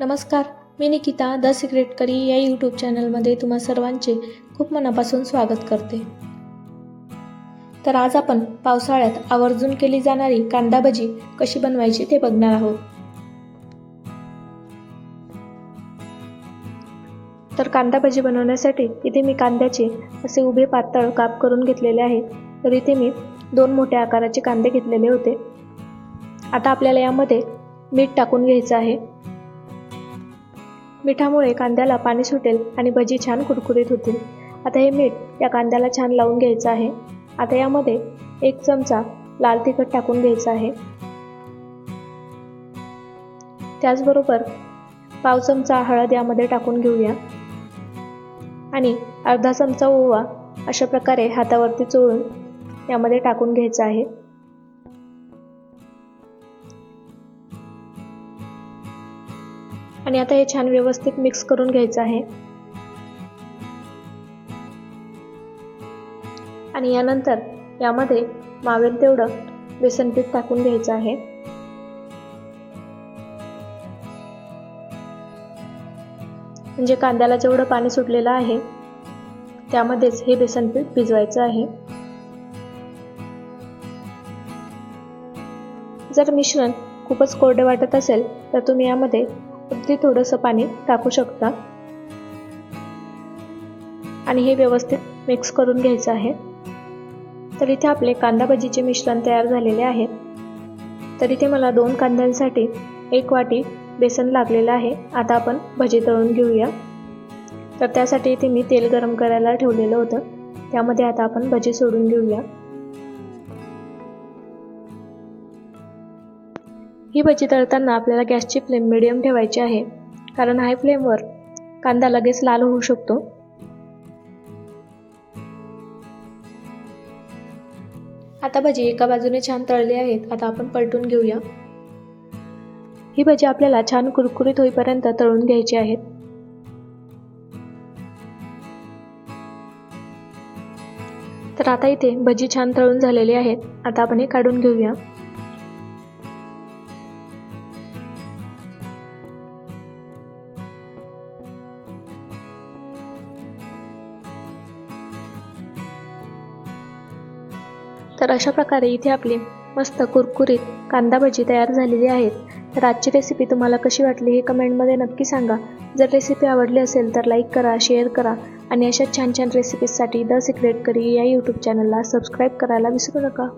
नमस्कार मी Nikita the secret curry या यूट्यूब चॅनलमध्ये तुम्हा सर्वांचे खूप मनापासून स्वागत करते. तर आज आपण पावसाळ्यात आवर्जून केली जाणारी कांदा भजी कशी बनवायची ते बघणार आहोत. तर कांदा भजी बनवण्यासाठी इथे मी कांद्याचे असे उभे पातळ काप करून घेतलेले आहे तर इथे मी दोन मोठ्या आकाराचे कांदे घेतलेले होते. आता आपल्याला यामध्ये मीठ टाकून घ्यायचं आहे. मिठामुळे कांद्याला पाणी सुटेल आणि भजी छान कुरकुरीत होतील. आता हे मीठ या कांद्याला छान लावून घ्यायचं आहे. आता यामध्ये एक चमचा लाल तिखट टाकून घ्यायचं आहे. त्याचबरोबर पाव चमचा हळद यामध्ये टाकून घेऊया. आणि अर्धा चमचा ओवा अशा प्रकारे हातावरती चोळून यामध्ये टाकून घ्यायचं आहे. आणि आता हे छान व्यवस्थित मिक्स करून घ्यायचं आहे. आणि यानंतर यामध्ये मावेल तेवढं बेसन पीठ टाकून घ्यायचं आहे. म्हणजे कांद्याला जेवढं पाणी सुटलेलं आहे त्यामध्येच हे बेसन पीठ भिजवायचं आहे. जर मिश्रण खूपच कोरडे वाटत असेल तर तुम्ही यामध्ये अगदी थोडंसं पाणी टाकू शकता. आणि हे व्यवस्थित मिक्स करून घ्यायचं आहे. तर इथे आपले कांदा भजीचे मिश्रण तयार झालेले आहे. तर इथे मला दोन कांद्यांसाठी एक वाटी बेसन लागलेलं आहे. आता आपण भजी तळून घेऊया. तर त्यासाठी इथे मी तेल गरम करायला ठेवलेलं होतं. त्यामध्ये आता आपण भजी सोडून घेऊया. ही भजी तळताना आपल्याला गॅसची फ्लेम मिडियम ठेवायची आहे. कारण हाय फ्लेमवर कांदा लगेच लाल होऊ शकतो. आता भजी एका बाजूने छान तळली आहेत. आता आपण पलटून घेऊया. ही भजी आपल्याला छान कुरकुरीत होईपर्यंत तळून घ्यायची आहेत तर आता इथे भजी छान तळून झालेली आहेत. आता आपण हे काढून घेऊया. तर अशा प्रकारे इथे आपली मस्त कुरकुरीत कांदा भजी तयार झालेली आहेत. तर आजची रेसिपी तुम्हाला कशी वाटली हे कमेंटमध्ये नक्की सांगा. जर रेसिपी आवडली असेल तर लाईक करा शेअर करा आणि अशा छान छान रेसिपीजसाठी द सिक्रेट करी या यूट्यूब चॅनलला सबस्क्राईब करायला विसरू नका.